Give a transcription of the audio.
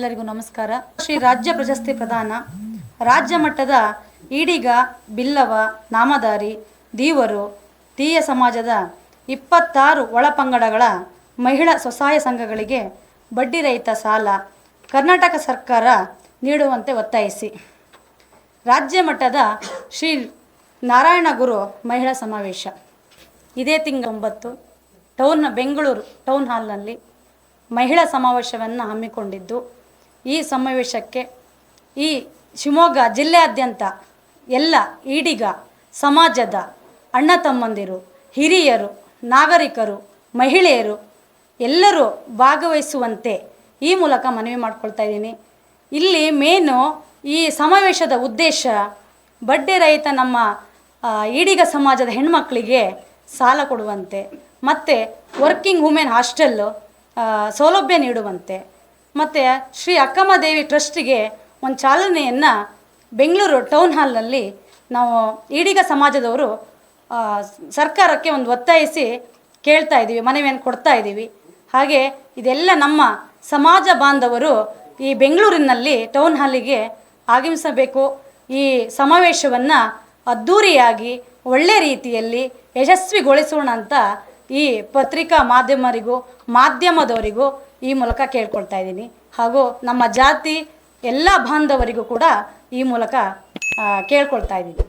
ಎಲ್ಲರಿಗೂ ನಮಸ್ಕಾರ. ಶ್ರೀ ರಾಜ್ಯ ಪ್ರಶಸ್ತಿ ಪ್ರದಾನ. ರಾಜ್ಯ ಮಟ್ಟದ ಈಡಿಗ, ಬಿಲ್ಲವ ನಾಮಧಾರಿ ದೀವರು ತೀಯ ಸಮಾಜದ ಇಪ್ಪತ್ತಾರು ಒಳಪಂಗಡಗಳ ಮಹಿಳಾ ಸ್ವಸಹಾಯ ಸಂಘಗಳಿಗೆ ಬಡ್ಡಿ ರಹಿತ ಸಾಲ ಕರ್ನಾಟಕ ಸರ್ಕಾರ ನೀಡುವಂತೆ ಒತ್ತಾಯಿಸಿ. ರಾಜ್ಯ ಮಟ್ಟದ ಶ್ರೀ ನಾರಾಯಣ ಗುರು ಮಹಿಳಾ ಸಮಾವೇಶ. ಇದೇ ತಿಂಗಳ ಒಂಬತ್ತು ಟೌನ್, ಬೆಂಗಳೂರು ಟೌನ್ ಹಾಲ್ನಲ್ಲಿ ಮಹಿಳಾ ಸಮಾವೇಶವನ್ನು ಹಮ್ಮಿಕೊಂಡಿದ್ದು. ಈ ಸಮಾವೇಶಕ್ಕೆ ಈ ಶಿವಮೊಗ್ಗ ಜಿಲ್ಲೆಯಾದ್ಯಂತ ಎಲ್ಲ ಈಡಿಗ, ಸಮಾಜದ ಅಣ್ಣ ತಮ್ಮಂದಿರು, ಹಿರಿಯರು, ನಾಗರಿಕರು, ಮಹಿಳೆಯರು ಎಲ್ಲರೂ ಭಾಗವಹಿಸುವಂತೆ ಈ ಮೂಲಕ ಮನವಿ ಮಾಡ್ಕೊಳ್ತಾ ಇದ್ದೀನಿ. ಇಲ್ಲಿ ಮೇನು ಈ ಸಮಾವೇಶದ ಉದ್ದೇಶ ಬಡ್ಡೆ ರಹಿತ ನಮ್ಮ ಈಡಿಗ ಸಮಾಜದ ಹೆಣ್ಮಕ್ಕಳಿಗೆ ಸಾಲ ಕೊಡುವಂತೆ, ಮತ್ತು ವರ್ಕಿಂಗ್ ವುಮೆನ್ ಹಾಸ್ಟೆಲ್ಲು ಸೌಲಭ್ಯ ನೀಡುವಂತೆ ಮತ್ತು ಶ್ರೀ ಅಕ್ಕಮ್ಮದೇವಿ ಟ್ರಸ್ಟಿಗೆ ಒಂದು ಚಾಲನೆಯನ್ನು ಬೆಂಗಳೂರು ಟೌನ್ ಹಾಲ್ನಲ್ಲಿ ನಾವು ಈಡಿಗ ಸಮಾಜದವರು ಸರ್ಕಾರಕ್ಕೆ ಒಂದು ಒತ್ತಾಯಿಸಿ ಕೇಳ್ತಾ ಇದ್ದೀವಿ ಮನವಿಯನ್ನು ಕೊಡ್ತಾ ಇದ್ದೀವಿ ಹಾಗೆ ಇದೆಲ್ಲ ನಮ್ಮ ಸಮಾಜ ಬಾಂಧವರು ಈ ಬೆಂಗಳೂರಿನಲ್ಲಿ ಟೌನ್ ಹಾಲಿಗೆ ಆಗಮಿಸಬೇಕು. ಈ ಸಮಾವೇಶವನ್ನು ಅದ್ಧೂರಿಯಾಗಿ ಒಳ್ಳೆ ರೀತಿಯಲ್ಲಿ ಯಶಸ್ವಿಗೊಳಿಸೋಣ ಅಂತ ಈ ಪತ್ರಿಕಾ ಮಾಧ್ಯಮರಿಗೂ, ಮಾಧ್ಯಮದವರಿಗೂ ಈ ಮೂಲಕ ಕೇಳ್ಕೊಳ್ತಾ ಇದ್ದೀನಿ. ಹಾಗೂ ನಮ್ಮ ಜಾತಿ, ಎಲ್ಲ ಬಾಂಧವರಿಗೂ ಕೂಡ ಈ ಮೂಲಕ ಕೇಳ್ಕೊಳ್ತಾ ಇದ್ದೀನಿ.